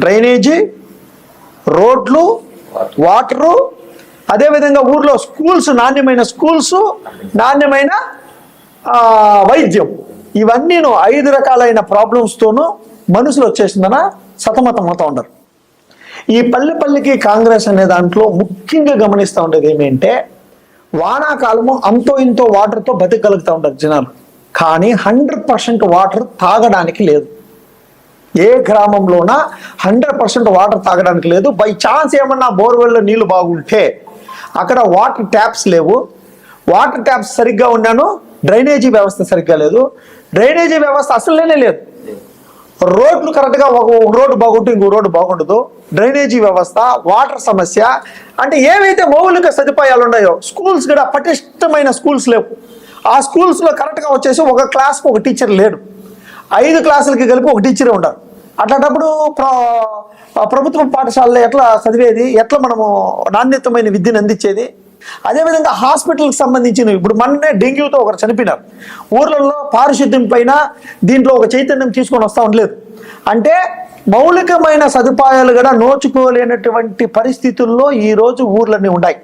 Drainage రోడ్లు water అదేవిధంగా ఊర్లో స్కూల్స్ నాణ్యమైన స్కూల్స్ నాణ్యమైన వైద్యం. ఇవన్నీను ఐదు రకాలైన ప్రాబ్లమ్స్తోనూ మనుషులు వచ్చేసిందన సతమతం అవుతూ ఉండరు ఈ పల్లె పల్లెకి కాంగ్రెస్ అనే దాంట్లో ముఖ్యంగా గమనిస్తూ ఉండేది ఏమంటే వానాకాలము అంతో ఇంతో వాటర్తో బతికగలుగుతూ ఉంటారు జనాలు. కానీ హండ్రెడ్ పర్సెంట్ వాటర్ తాగడానికి లేదు. ఏ గ్రామంలోన హండ్రెడ్ పర్సెంట్ వాటర్ తాగడానికి లేదు. బై ఛాన్స్ ఏమన్నా బోర్వెల్లో నీళ్ళు బాగుంటే అక్కడ వాటర్ ట్యాప్స్ లేవు. వాటర్ ట్యాప్స్ సరిగ్గా ఉన్నాను. డ్రైనేజీ వ్యవస్థ సరిగ్గా లేదు. డ్రైనేజీ వ్యవస్థ అసలునే లేదు. రోడ్లు కరెక్ట్గా ఒక ఒక రోడ్డు బాగుంటే ఇంకో రోడ్డు బాగుండదు. డ్రైనేజీ వ్యవస్థ వాటర్ సమస్య అంటే ఏవైతే మౌలిక సదుపాయాలు ఉన్నాయో స్కూల్స్ కూడా పటిష్టమైన స్కూల్స్ లేవు. ఆ స్కూల్స్లో కరెక్ట్గా వచ్చేసి ఒక క్లాస్కి ఒక టీచర్ లేడు. ఐదు క్లాసులకి కలిపి ఒక టీచరే ఉండరు అట్లాంటప్పుడు ప్రభుత్వ పాఠశాలలో ఎట్లా చదివేది? ఎట్లా మనము నాణ్యతమైన విద్యను అందించేది? అదేవిధంగా హాస్పిటల్కి సంబంధించిన ఇప్పుడు మొన్నే డెంగ్యూతో ఒకరు చనిపోయినారు. ఊర్లలో పారిశుద్ధ్యం పైన దీంట్లో ఒక చైతన్యం తీసుకొని వస్తూ ఉండలేదు. అంటే మౌలికమైన సదుపాయాలు కూడా నోచుకోలేనటువంటి పరిస్థితుల్లో ఈ రోజు ఊర్లన్నీ ఉన్నాయి.